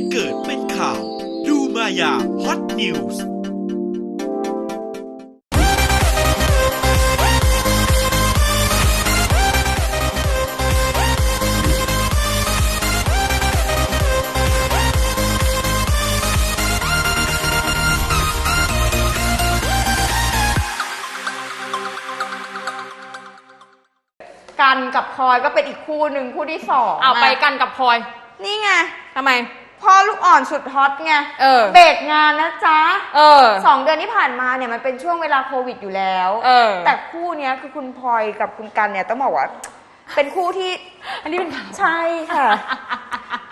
ตุเกิดเป็นข่าว ดูมายาฮอตนิวส์กันกับพลอยก็เป็นอีกคู่หนึ่งคู่ที่สองเอาไปะกันกับพลอย นี่ไงทำไม พ่อลูกอ่อนสุดฮอตไงเออ เบรกงานนะจ๊ะเออ สองเดือนที่ผ่านมาเนี่ยมันเป็นช่วงเวลาโควิดอยู่แล้ว เออ แต่คู่เนี้ยคือคุณพลอยกับคุณกันเนี่ยต้องบอกว่า เป็นคู่ที่ อันนี้เป็นข่าว ใช่ค่ะ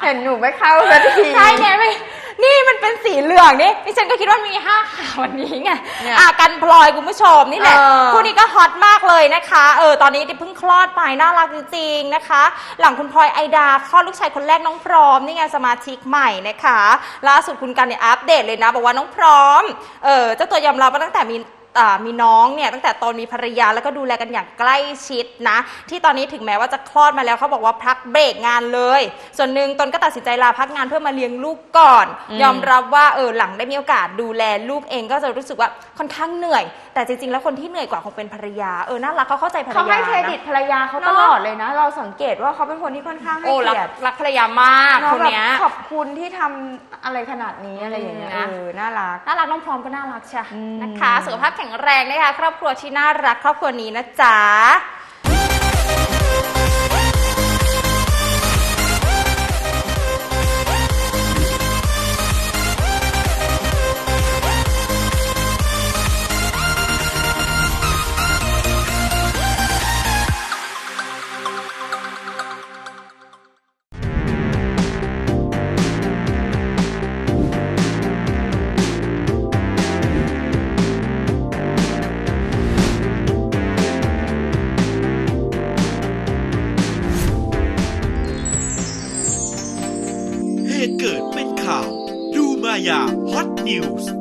เห็นหนูไม่เข้าสักที ใช่ไงไม่ นี่มันเป็นสีเหลืองนี่ดิฉันก็คิดว่ามีห้าข่าววันนี้ไงเนี่ยอะกันพลอยคุณผู้ชมนี่แหละเออคู่นี้ก็ฮอตมากเลยนะคะเออตอนนี้เพิ่งคลอดไปน่ารักจริงๆนะคะ หลังคุณพลอยไอดาคลอดลูกชายคนแรกน้องพร้อมนี่ไงสมาชิกใหม่นะคะล่าสุดคุณกันเนี่ยอัปเดตเลยนะ บอกว่าน้องพร้อมเออเจ้าตัวยอมรับว่าตั้งแต่มีอ่า มีน้องเนี่ยตั้งแต่ตอนมีภรรยาแล้วก็ดูแลกันอย่างใกล้ชิดนะ ที่ตอนนี้ถึงแม้ว่าจะคลอดมาแล้วเขาบอกว่าพักเบรกงานเลย ส่วนหนึ่งตนก็ตัดสินใจลาพักงานเพื่อมาเลี้ยงลูกก่อน ยอมรับว่าเออหลังได้มีโอกาสดูแลลูกเองก็จะรู้สึกว่าค่อนข้างเหนื่อยแต่จริงๆ แล้วคนที่เหนื่อยกว่าคงเป็นภรรยา เออ น่ารักเขาเข้าใจภรรยาเขาให้เครดิตนะ ภรรยาเขาเนอะตลอดเลยนะ เราสังเกตว่าเขาเป็นคนที่ค่อนข้างให้โอ้รักเกียรติรักภรรยามากเนอะคนเนี้ยแบบขอบคุณที่ทำอะไรขนาดนี้อะไรอย่างเงี้ยอืมนะ เออน่ารัก น่ารักน้องพร้อมก็น่ารักใช่อืม นะคะ สุขภาพแข็งแรงนะคะ ครอบครัวที่น่ารักครอบครัวนี้นะจ๊ะ เหตุ